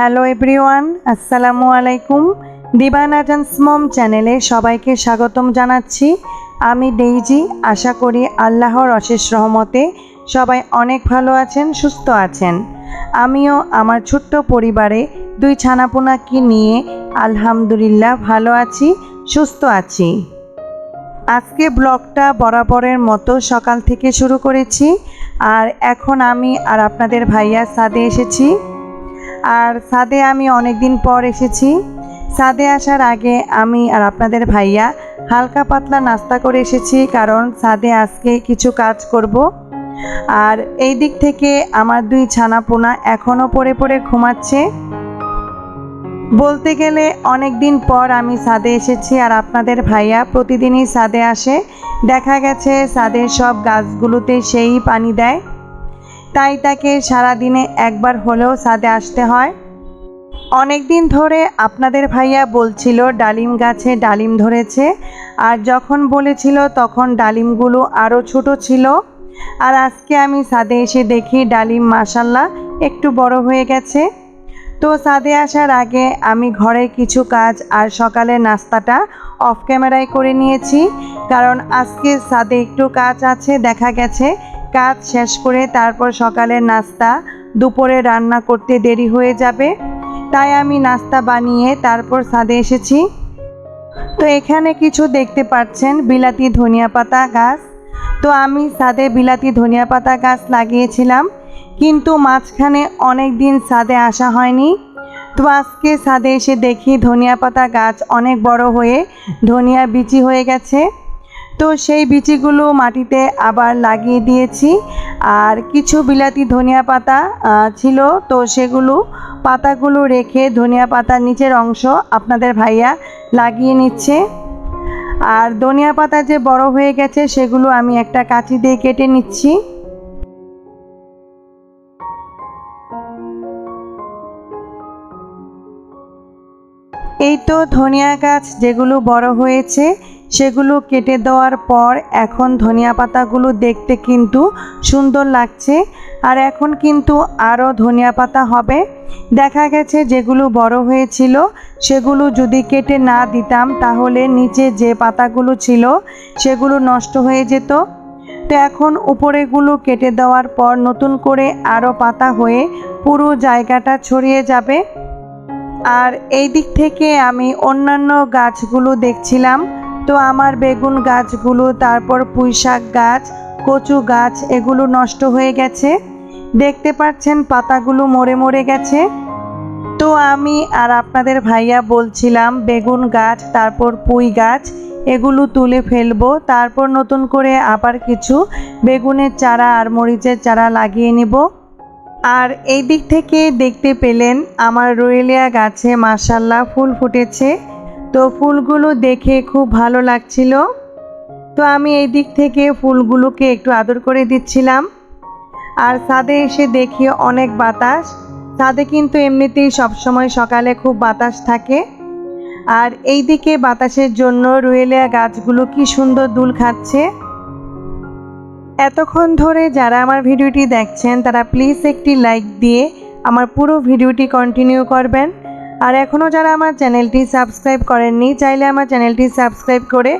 Hello everyone আসসালামু আলাইকুম দিবান আজান্স মম চ্যানেলে সবাইকে স্বাগতম জানাচ্ছি। আমি ডেইজি। আশা করি আল্লাহর অশেষ রহমতে সবাই অনেক ভালো আছেন, সুস্থ আছেন। আমিও আমার ছোট্ট পরিবারে দুই ছানাপোনাকে নিয়ে আলহামদুলিল্লাহ ভালো আছি, সুস্থ আছি। আজকে ব্লগটা বরাবরের মতো সকাল থেকে শুরু করেছি। আর এখন আমি আর আপনাদের ভাইয়া সাদে এসেছি। আর সাদে আমি অনেক দিন পর এসেছি। সাদে আসার আগে আমি আর আপনাদের ভাইয়া হালকা পাতলা নাস্তা করে এসেছি, কারণ সাদে আজকে কিছু কাজ করব। আর এই দিক থেকে আমার দুই ছানাপোনা এখনও পড়ে পড়ে ঘুমাচ্ছে। বলতে গেলে অনেক দিন পর আমি সাদে এসেছি আর আপনাদের ভাইয়া প্রতিদিনই সাদে আসে। দেখা গেছে সাদের সব গাছগুলোতে সেই পানি দেয়। তাই তাকে সারাদিনে একবার হলেও সাদে আসতে হয়। অনেক দিন ধরে আপনাদের ভাইয়া বলছিল ডালিম গাছে ডালিম ধরেছে, আর যখন বলেছিল তখন ডালিমগুলো আরও ছোট ছিল। আর আজকে আমি সাদে এসে দেখি ডালিম মাসাল্লাহ একটু বড় হয়ে গেছে। তো সাদে আসার আগে আমি ঘরের কিছু কাজ আর সকালের নাস্তাটা অফ ক্যামেরায় করে নিয়েছি, কারণ আজকে সাদে একটু কাজ আছে, দেখা গেছে কাজ শেষ করে তারপর সকালের নাস্তা, দুপুরে রান্না করতে দেরি হয়ে যাবে। তাই আমি নাস্তা বানিয়ে তারপর সাদে এসেছি। তো এখানে কিছু দেখতে পাচ্ছেন, বিলাতি ধনিয়া পাতা গাছ। তো আমি সাদে বিলাতি ধনিয়া পাতা গাছ লাগিয়েছিলাম, কিন্তু মাঝখানে অনেক দিন সাদে আসা হয়নি। তো আজকে সাদে এসে দেখি ধনিয়া পাতা গাছ অনেক বড় হয়ে ধনিয়া বিচি হয়ে গেছে। তো সেই বিচিগুলো মাটিতে আবার লাগিয়ে দিয়েছি। আর কিছু বিলাতি ধনিয়া পাতা ছিল। তো সেগুলো পাতাগুলো রেখে ধনিয়া পাতার নিচের অংশ আপনাদের ভাইয়া লাগিয়ে নিচ্ছে। আর ধনিয়া পাতা যে বড় হয়ে গেছে, সেগুলো আমি একটা কাঁচি দিয়ে কেটে নিচ্ছি। এই তো ধনিয়া গাছ যেগুলো বড় হয়েছে, সেগুলো কেটে দেওয়ার পর এখন ধনিয়া পাতাগুলো দেখতে কিন্তু সুন্দর লাগছে। আর এখন কিন্তু আরও ধনিয়া পাতা হবে। দেখা গেছে যেগুলো বড় হয়েছিল, সেগুলো যদি কেটে না দিতাম, তাহলে নিচে যে পাতাগুলো ছিল, সেগুলো নষ্ট হয়ে যেত। তো এখন উপরেগুলো কেটে দেওয়ার পর নতুন করে আরও পাতা হয়ে পুরো জায়গাটা ছড়িয়ে যাবে। আর এই দিক থেকে আমি অন্যান্য গাছগুলো দেখছিলাম। তো আমার বেগুন গাছগুলো, তারপর পুঁই শাক গাছ, কচু গাছ, এগুলো নষ্ট হয়ে গেছে। দেখতে পাচ্ছেন পাতাগুলো মরে মরে গেছে। তো আমি আর আপনাদের ভাইয়া বলছিলাম, বেগুন গাছ, তারপর পুঁই গাছ, এগুলো তুলে ফেলব। তারপর নতুন করে আবার কিছু বেগুনের চারা আর মরিচের চারা লাগিয়ে নিব। আর এই দিক থেকে দেখতে পেলেন আমার রোয়েলিয়া গাছে মাসাল্লাহ ফুল ফুটেছে। তো ফুলগুলো দেখে খুব ভালো লাগছিল। তো আমি এই দিক থেকে ফুলগুলোকে একটু আদর করে দিচ্ছিলাম। আর ছাদে এসে দেখি অনেক বাতাস। ছাদে কিন্তু এমনিতেই সবসময় সকালে খুব বাতাস থাকে। আর এই দিকে বাতাসের জন্য রুয়েলিয়া গাছগুলো কি সুন্দর দুল খাচ্ছে। এতক্ষণ ধরে যারা আমার ভিডিওটি দেখছেন, তারা প্লিজ একটি লাইক দিয়ে আমার পুরো ভিডিওটি কন্টিনিউ করবেন। আর এখনও যারা আমার চ্যানেলটি সাবস্ক্রাইব করেননি, চাইলে আমার চ্যানেলটি সাবস্ক্রাইব করে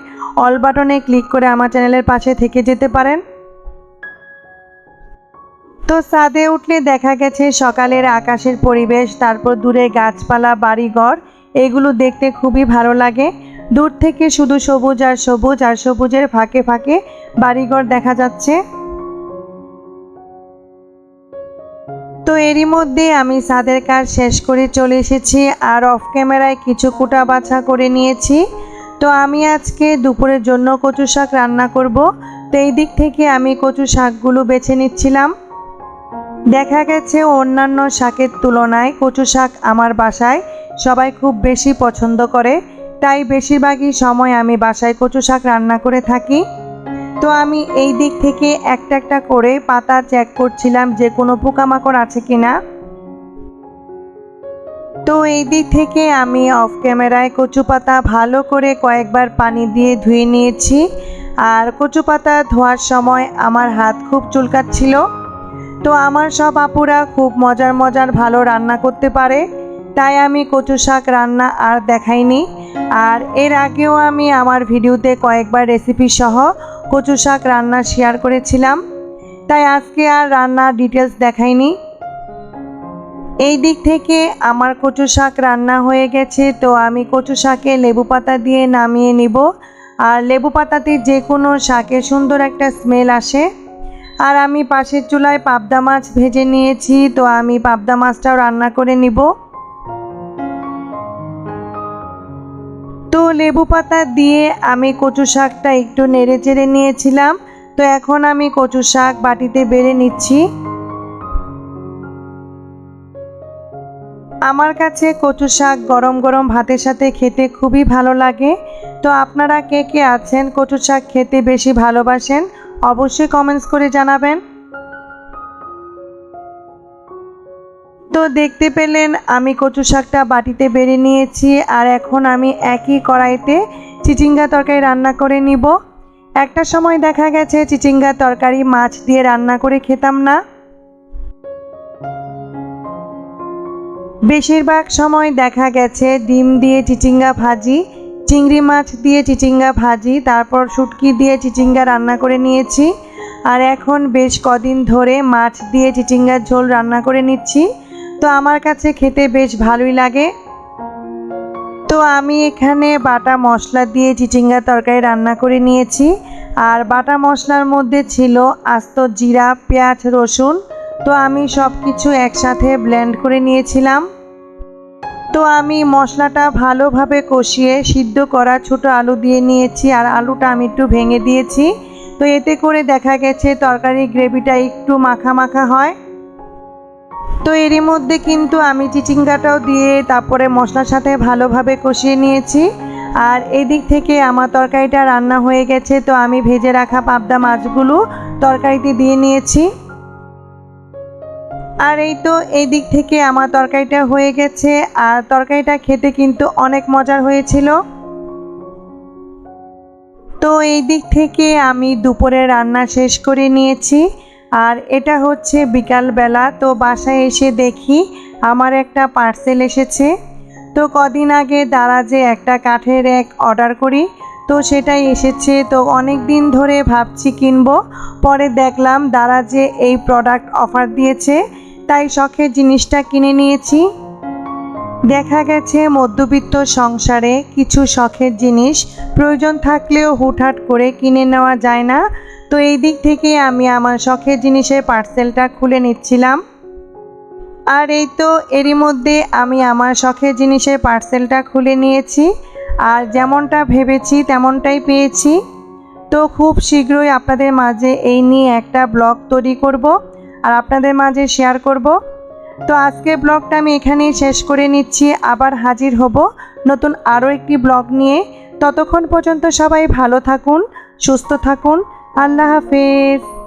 অল বাটনে ক্লিক করে আমার চ্যানেলের পাশে থেকে যেতে পারেন। তো ছাদে উঠলে দেখা গেছে সকালের আকাশের পরিবেশ, তারপর দূরে গাছপালা, বাড়িঘর, এগুলো দেখতে খুবই ভালো লাগে। দূর থেকে শুধু সবুজ আর সবুজ, আর সবুজের ফাঁকে ফাঁকে বাড়িঘর দেখা যাচ্ছে। তো এরই মধ্যে আমি ছাদের কাজ শেষ করে চলে এসেছি আর অফ ক্যামেরায় কিছু কুটা বাছা করে নিয়েছি। তো আমি আজকে দুপুরের জন্য কচু শাক রান্না করব। তো এই দিক থেকে আমি কচু শাকগুলো বেছে নিচ্ছিলাম। দেখা গেছে অন্যান্য শাকের তুলনায় কচু শাক আমার বাসায় সবাই খুব বেশি পছন্দ করে। তাই বেশিরভাগই সময় আমি বাসায় কচু শাক রান্না করে থাকি। তো আমি এই দিক থেকে একটা একটা করে পাতা চেক করছিলাম যে কোনো পোকামাকড় আছে কি না তো এই দিক থেকে আমি অফ ক্যামেরায় কচু পাতা ভালো করে কয়েকবার পানি দিয়ে ধুয়ে নিয়েছি। আর কচু পাতা ধোয়ার সময় আমার হাত খুব চুলকাচ্ছিল। তো আমার সব আপুরা খুব মজার মজার ভালো রান্না করতে পারে। তাই আমি কচু শাক রান্না আর দেখাইনি। আর এর আগেও আমি আমার ভিডিওতে কয়েকবার রেসিপি সহ কচু শাক রান্না শেয়ার করেছিলাম। তাই আজকে আর রান্নার ডিটেলস দেখাইনি। এই দিক থেকে আমার কচু শাক রান্না হয়ে গেছে, তো আমি কচু শাকে লেবু পাতা দিয়ে নামিয়ে নিব। আর লেবু পাতাতে যে কোনো শাকে সুন্দর একটা স্মেল আসে। আর আমি পাশের চুলায় পাবদা মাছ ভেজে নিয়েছি, তো আমি পাবদা মাছটাও রান্না করে নিব। লেবু পাতা দিয়ে আমি কচু শাকটা একটু নেড়ে চেড়ে নিয়েছিলাম। তো এখন আমি কচু শাক বাটিতে বেড়ে নিচ্ছি। আমার কাছে কচু শাক গরম গরম ভাতের সাথে খেতে খুবই ভালো লাগে। তো আপনারা কে কে আছেন কচু শাক খেতে বেশি ভালোবাসেন, অবশ্যই কমেন্টস করে জানাবেন। তো দেখতে পেলেন, আমি কচু শাকটা বাটিতে বেড়ে নিয়েছি আর এখন আমি একই কড়াইতে চিচিঙ্গা তরকারি রান্না করে নিব। একটা সময় দেখা গেছে চিচিঙ্গা তরকারি মাছ দিয়ে রান্না করে খেতাম না। বেশিরভাগ সময় দেখা গেছে ডিম দিয়ে চিচিঙ্গা ভাজি, চিংড়ি মাছ দিয়ে চিচিঙ্গা ভাজি, তারপর শুটকি দিয়ে চিচিঙ্গা রান্না করে নিয়েছি। আর এখন বেশ কদিন ধরে মাছ দিয়ে চিচিঙ্গার ঝোল রান্না করে নিচ্ছি। তো আমার কাছে খেতে বেশ ভালোই লাগে। তো আমি এখানে বাটা মশলা দিয়ে চিচিঙ্গা তরকারি রান্না করে নিয়েছি। আর বাটা মশলার মধ্যে ছিল আস্ত জিরা, পেঁয়াজ, রসুন। তো আমি সব কিছু একসাথে ব্লেন্ড করে নিয়েছিলাম। তো আমি মশলাটা ভালোভাবে কষিয়ে সিদ্ধ করা ছোট আলু দিয়ে নিয়েছি আর আলুটা আমি একটু ভেঙে দিয়েছি। তো এতে করে দেখা গেছে তরকারি গ্রেভিটা একটু মাখা মাখা হয়। তো এরই মধ্যে কিন্তু আমি চিচিঙ্গাটাও দিয়ে তারপরে মশলার সাথে ভালোভাবে কষিয়ে নিয়েছি। আর এদিক থেকে আমার তরকারিটা রান্না হয়ে গেছে, তো আমি ভেজে রাখা পাবদা মাছগুলো তরকারিতে দিয়ে নিয়েছি। আর এই তো এই দিক থেকে আমার তরকারিটা হয়ে গেছে, আর তরকারিটা খেতে কিন্তু অনেক মজার হয়েছিল। তো এই দিক থেকে আমি দুপুরে রান্না শেষ করে নিয়েছি। আর এটা হচ্ছে বিকালবেলা, তো বাসায় এসে দেখি আমার একটা পার্সেল এসেছে। তো কদিন আগে দারাজে একটা কাঠের এক অর্ডার করি, তো সেটাই এসেছে। তো অনেক দিন ধরে ভাবছি কিনবো, পরে দেখলাম দারাজে এই প্রোডাক্ট অফার দিয়েছে, তাই শখের জিনিসটা কিনে নিয়েছি। দেখা গেছে মধ্যবিত্ত সংসারে কিছু শখের জিনিস প্রয়োজন থাকলেও হুটহাট করে কিনে নেওয়া যায় না। তো এই দিক থেকে আমি আমার শখের জিনিসের পার্সেলটা খুলে নিচ্ছিলাম। আর এই তো এরই মধ্যে আমি আমার শখের জিনিসের পার্সেলটা খুলে নিয়েছি। আর যেমনটা ভেবেছি তেমনটাই পেয়েছি। তো খুব শীঘ্রই আপনাদের মাঝে এই নিয়ে একটা ব্লগ তৈরি করব আর আপনাদের মাঝে শেয়ার করব। তো আজকে ব্লগটা আমি এখানেই শেষ করে নিচ্ছি। আবার হাজির হব নতুন আরও একটি ব্লগ নিয়ে। ততক্ষণ পর্যন্ত সবাই ভালো থাকুন, সুস্থ থাকুন। আল্লাহ হাফেজ।